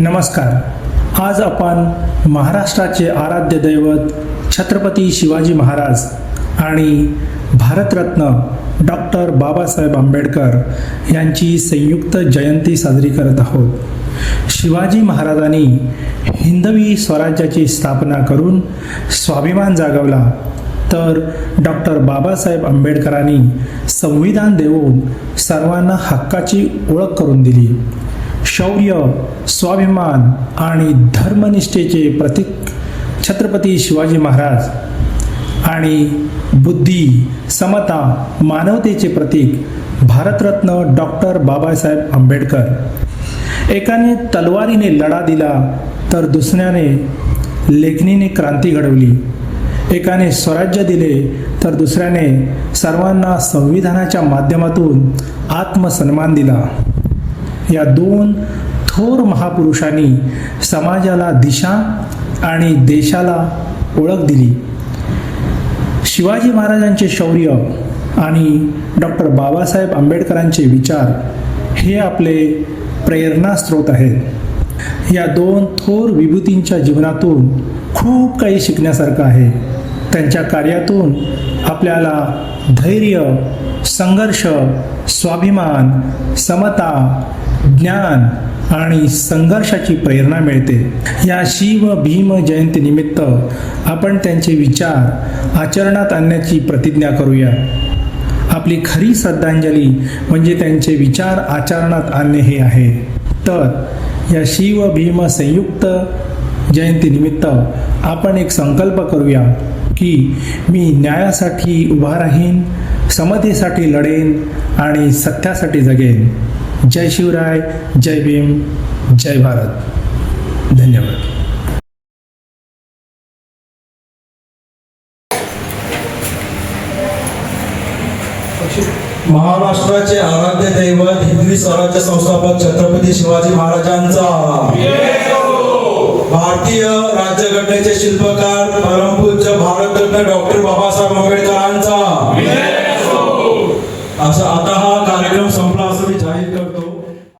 नमस्कार. आज आपण महाराष्ट्राचे आराध्य दैवत छत्रपती शिवाजी महाराज आणि भारतरत्न डॉक्टर बाबासाहेब आंबेडकर यांची संयुक्त जयंती साजरी करत आहोत. शिवाजी महाराजांनी हिंदवी स्वराज्याची स्थापना करून स्वाभिमान जागवला. तर डॉक्टर बाबासाहेब आंबेडकरांनी संविधान देऊन सर्वांना हक्काची ओळख करून दिली. शौर्य स्वाभिमान आणि धर्मनिष्ठेचे प्रतीक छत्रपती शिवाजी महाराज. आणि बुद्धी समता मानवतेचे प्रतीक भारतरत्न डॉक्टर बाबासाहेब आंबेडकर. एकाने तलवारीने लढा दिला तर दुसऱ्याने लेखणीने क्रांती घडवली. एकाने स्वराज्य दिले तर दुसऱ्याने सर्वांना संविधानाच्या माध्यमातून आत्मसन्मान दिला. या दोन थोर महापुरुषांनी समाजाला दिशा आणि देशाला ओळख दिली. शिवाजी महाराजांचे शौर्य आणि डॉक्टर बाबासाहेब आंबेडकरांचे विचार हे आपले प्रेरणास्रोत आहेत. या दोन थोर विभूतींच्या जीवनातून खूप काही शिकण्यासारखं आहे. त्यांच्या कार्यातून आपल्याला धैर्य संघर्ष स्वाभिमान समता ज्ञान आणि संघर्षाची प्रेरणा मिळते. या शिव भीम जयंतीनिमित्त आपण त्यांचे विचार आचरणात आणण्याची प्रतिज्ञा करूया. आपली खरी श्रद्धांजली म्हणजे त्यांचे विचार आचरणात आणणे हे आहे. तर या शिव भीम संयुक्त जयंतीनिमित्त आपण एक संकल्प करूया. की मी न्यायासाठी उभा राहीन समतेसाठी लढेन आणि सत्यासाठी जगेन. जय शिवराय जय भीम जय भारत. धन्यवाद. महाराष्ट्राचे आराध्य दैवत हिंदवी स्वराज्य संस्थापक छत्रपती शिवाजी महाराजांचा. भारतीय राज्यघटनेचे शिल्पकार परमपूर डॉक्टर बाबासाहेब आंबेडकरांचा. असं आता हा कार्यक्रम संपला असं मी जाहीर करतो.